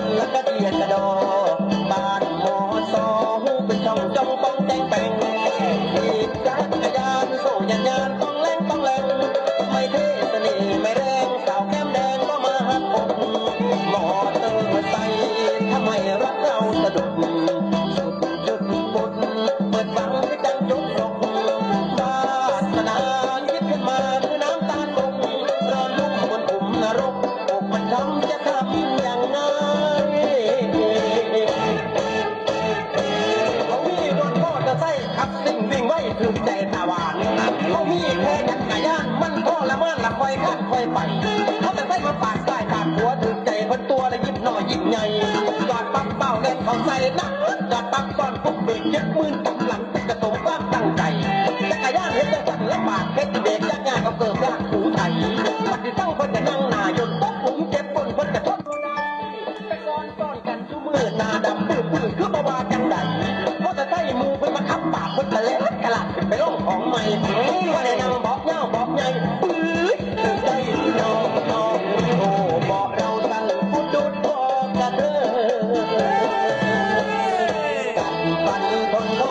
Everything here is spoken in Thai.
นและเดียดกระดอบ้านหมอสอหูเป็นช่องจ้องป้องแตงแต่งขีดจักรยานโซ่ยันยานต้องแรงต้องแรงไม่เทสนิไม่แรงสาวแก้มแดงก็มาหักผมหมอเตอร์ไซค์ทำไมรักเราสะดุดาวานเขามีแค่ยักษ์ย่านมันพ่อละเมินละคอยข้านคอยไปเขาแต่ใส่มาปากใต้ปากหัวถึงใจคนตัวละยิบหน่อยยิบใหญ่จอดปั๊บเป้าเล่นเขาใส่นักจอดปั๊บก้อนปุ๊บเบรกเจ็ดหมื่นตบหลังเป็นกระสมความตั้งใจจักรยานเห็นจังสันละบากเฮ็ดเบร ไปลงของใหม่ตู้มาแด้นั่งบอกเงาบอกใหญ่ปื้อถึงใจน้องน้องโอ้บอกเราตั้งพุดดุดบอกกันเด้อกันปันคนโท